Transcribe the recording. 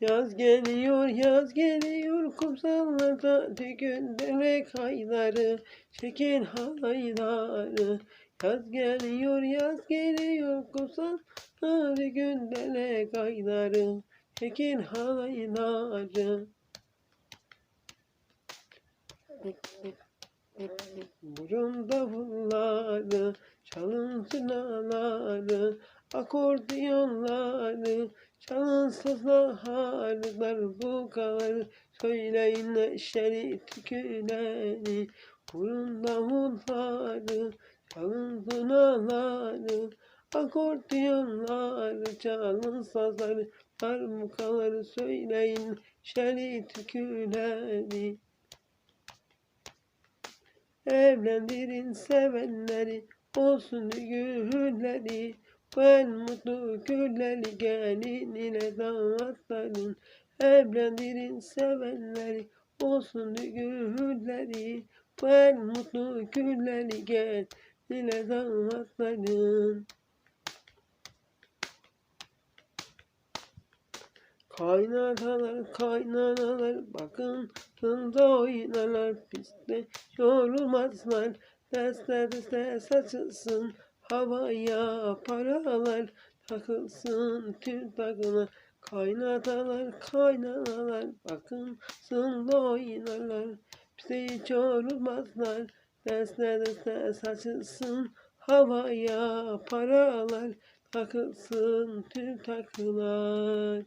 Yaz geliyor, yaz geliyor, kumsallarda tükünderek hayları, çekin halayları. Yaz geliyor, yaz geliyor, kumsallarda günderek hayları, çekin halayları. Burun davulları, çalın zınaları, akordiyonları, çalın sazlarlar bu kadar. Söyleyin neşeli tüküleni, burun davulları, çalın zınaları, akordiyonları, çalın sazları, darbukaları söyleyin neşeli tüküleni. Evlendirin sevenleri, olsun gülleri. Ben mutlu gülleri gelin ile damatların. Evlendirin sevenleri, olsun gülleri. Ben mutlu gülleri gelin ile damatların. Kaynanalar, kaynanalar, bakın kılda oynarlar, pistte yorulmazlar, deste saçılsın, havaya paralar, takılsın tüm takına. Kaynatalar, kaynanalar, bakın sında oynarlar, pistte hiç yorulmazlar, deste saçılsın, havaya paralar, takılsın tüm takılar.